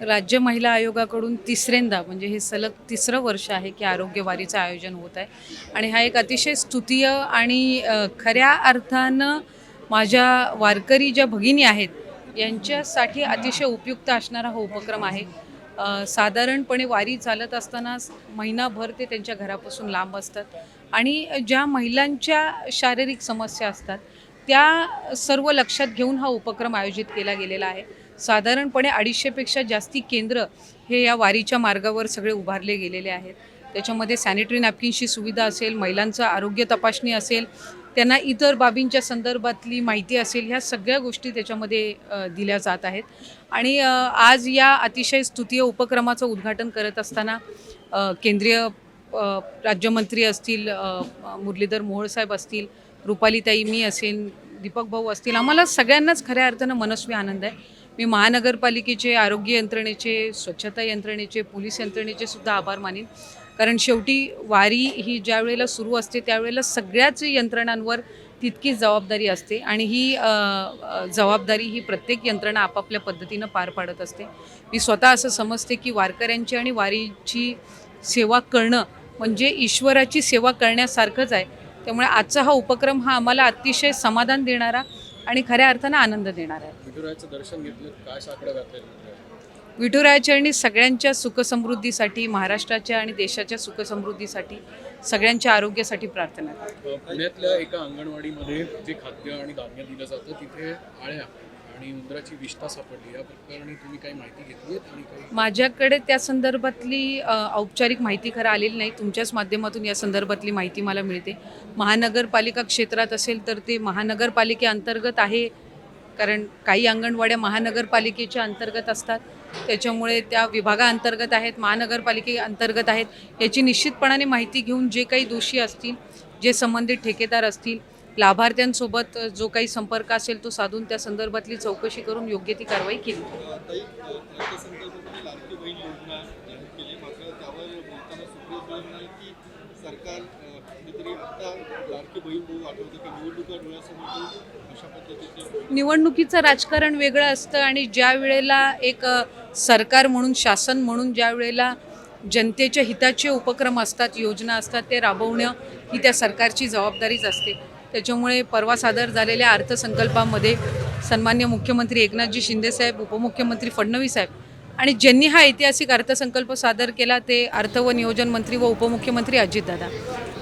राज्य महिला आयोगाकडून तिसऱ्यांदा म्हणजे हे सलग तिसरं वर्ष आहे की आरोग्य वारीचं आयोजन होत आहे. आणि हा एक अतिशय स्तुतीय आणि खऱ्या अर्थानं माझ्या वारकरी ज्या भगिनी आहेत यांच्यासाठी अतिशय उपयुक्त असणारा हा उपक्रम आहे. साधारणपणे वारी चालत असताना महिनाभर ते त्यांच्या घरापासून लांब असतात. आणि ज्या महिलांच्या शारीरिक समस्या असतात त्या सर्व लक्षात घेऊन हा उपक्रम आयोजित केला गेलेला आहे. साधारणपणे अडीचशेपेक्षा जास्ती केंद्र हे या वारीच्या मार्गावर सगळे उभारले गेलेले आहेत. त्याच्यामध्ये सॅनिटरी नॅपकिनची सुविधा असेल महिलांचं आरोग्य तपासणी असेल त्यांना इतर बाबींच्या संदर्भातली माहिती असेल ह्या सगळ्या गोष्टी त्याच्यामध्ये दिल्या जात आहेत. आणि आज या अतिशय स्तुतीय उपक्रमाचं उद्घाटन करत असताना केंद्रीय राज्यमंत्री असतील मुरलीधर मोहोळसाहेब असतील रुपालीताई मी असेल दीपक भाऊ असतील आम्हाला सगळ्यांनाच खऱ्या अर्थानं मनस्वी आनंद आहे. मी महानगरपालिकेचे आरोग्य यंत्रणेचे स्वच्छता यंत्रणेचे पोलीस यंत्रणेचे सुद्धा आभार मानेन. कारण शेवटी वारी ही ज्या वेळेला सुरू असते त्यावेळेला सगळ्याच यंत्रणांवर तितकीच जबाबदारी असते आणि ही जबाबदारी ही प्रत्येक यंत्रणा आपापल्या पद्धतीनं पार पाडत असते. मी स्वतः असं समजते की वारकऱ्यांची आणि वारीची सेवा करणं म्हणजे ईश्वराची सेवा करण्यासारखंच आहे. त्यामुळे आजचा हा उपक्रम हा आम्हाला अतिशय समाधान देणारा आणि खऱ्या अर्थानं आनंद देणारा आहे विठुरायाचं दर्शन घेतलं काय साकडं घातलं विठुरायाचरणी सगळ्यांच्या सुखसमृद्धीसाठी महाराष्ट्राच्या आणि देशाच्या सुखसमृद्धीसाठी सगळ्यांच्या आरोग्यासाठी प्रार्थना. पुण्यातल्या एका अंगणवाडीमध्ये जे खाद्य आणि धान्य दिलं जातं तिथे आळ्या आणि उंदराची विष्ठा सापडली. या प्रकरणी तुम्ही काही माहिती घेतली आणि काही माझ्याकडे त्या संदर्भातली औपचारिक माहिती खरं आलेली नाही. तुमच्याच माध्यमातून या संदर्भातली माहिती मला मिळते. महानगरपालिका क्षेत्रात असेल तर ते महानगरपालिकेअंतर्गत आहे. कारण काही अंगणवाड्या महानगरपालिकेच्या अंतर्गत असतात. त्याच्यामुळे त्या विभागाअंतर्गत आहेत महानगरपालिके अंतर्गत आहेत. याची निश्चितपणाने माहिती घेऊन जे काही दोषी असतील जे संबंधित ठेकेदार असतील लाभार्थ्यांसोबत जो काही संपर्क असेल तो साधून त्या संदर्भातली चौकशी करून योग्य ती कारवाई केली. निवडणुकीचं राजकारण वेगळं असतं आणि ज्या वेळेला एक सरकार म्हणून शासन म्हणून ज्या वेळेला जनतेच्या हिताचे उपक्रम असतात योजना असतात ते राबवणं ही त्या सरकारची जबाबदारीच असते. त्याच्यामुळे परवा सादर झालेल्या अर्थसंकल्पामध्ये सन्मान्य मुख्यमंत्री एकनाथजी शिंदेसाहेब उपमुख्यमंत्री फडणवीस साहेब आणि ज्यांनी हा ऐतिहासिक अर्थसंकल्प सादर केला ते अर्थ व नियोजन मंत्री व उपमुख्यमंत्री अजितदादा.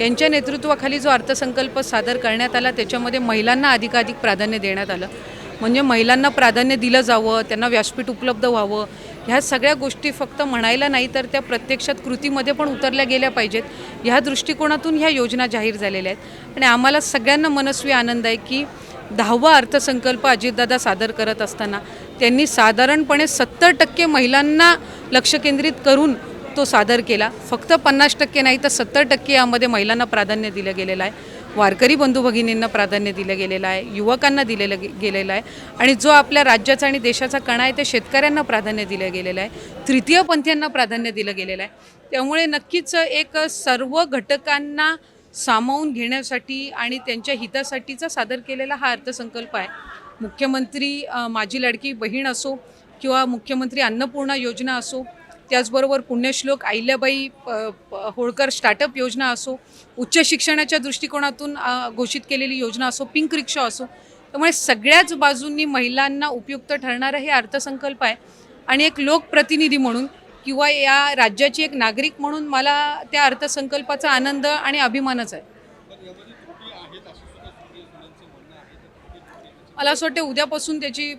यांच्या नेतृत्वाखाली जो अर्थसंकल्प सादर करण्यात आला त्याच्यामध्ये महिलांना अधिकाधिक प्राधान्य देण्यात आलं. म्हणजे महिलांना प्राधान्य दिलं जावं त्यांना व्यासपीठ उपलब्ध व्हावं ह्या सगळ्या गोष्टी फक्त म्हणायला नाही तर त्या प्रत्यक्षात कृतीमध्ये पण उतरल्या गेल्या पाहिजेत. ह्या दृष्टिकोनातून ह्या योजना जाहीर झालेल्या आहेत. आणि आम्हाला सगळ्यांना मनस्वी आनंद आहे की दहावा अर्थसंकल्प अजितदादा सादर करत असताना त्यांनी साधारणपणे सत्तर टक्के महिलांना लक्ष केंद्रित करून तो सादर केला. फक्त पन्नास टक्के नाही तर सत्तर टक्के यामध्ये महिलांना प्राधान्य दिलं गेलेलं आहे. वारकरी बंधू भगिनींना प्राधान्य दिलं गेलेलं आहे युवकांना दिलेलं गे- गेलेलं आहे आणि जो आपल्या राज्याचा आणि देशाचा कणा आहे त्या शेतकऱ्यांना प्राधान्य दिलं गेलेलं आहे तृतीयपंथीयांना प्राधान्य दिलं गेलेलं आहे. त्यामुळे नक्कीच एक सर्व घटकांना सामावून घेण्यासाठी आणि त्यांच्या हितासाठीचा सादर केलेला हा अर्थसंकल्प आहे. मुख्यमंत्री माझी लाडकी बहीण असो किंवा मुख्यमंत्री अन्नपूर्णा योजना असो त्याचबरोबर पुण्यश्लोक अहिल्याबाई प- होळकर स्टार्टअप योजना असो उच्च शिक्षणाच्या दृष्टिकोनातून घोषित केलेली योजना असो पिंक रिक्षा असो त्यामुळे सगळ्याच बाजूंनी महिलांना उपयुक्त ठरणारं हे अर्थसंकल्प आहे. आणि एक लोकप्रतिनिधी म्हणून किंवा या राज्याची एक नागरिक म्हणून मला त्या अर्थसंकल्पाचा आनंद आणि अभिमानच आहे. मला असं वाटतं उद्यापासून त्याची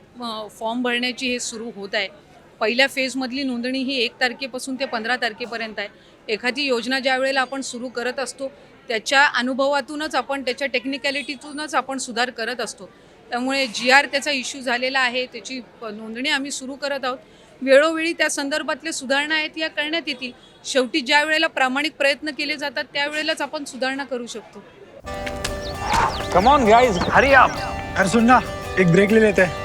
फॉर्म भरण्याची हे सुरू होत आहे. पहिल्या फेजमधली नोंदणी ही एक तारखेपासून ते पंधरा तारखेपर्यंत आहे. एखादी योजना ज्या वेळेला आपण सुरू करत असतो त्याच्या अनुभवातूनच आपण त्याच्या टेक्निकॅलिटीतूनच आपण सुधार करत असतो. त्यामुळे जी आर त्याचा इश्यू झालेला आहे त्याची प- नोंदणी आम्ही सुरू करत आहोत. वेळोवेळी त्या संदर्भातल्या सुधारणा आहेत या करण्यात येतील. शेवटी ज्या वेळेला प्रामाणिक प्रयत्न केले जातात त्यावेळेलाच आपण सुधारणा करू शकतो. Come on guys hurry up अरे एक ब्रेक ले लेते. हैं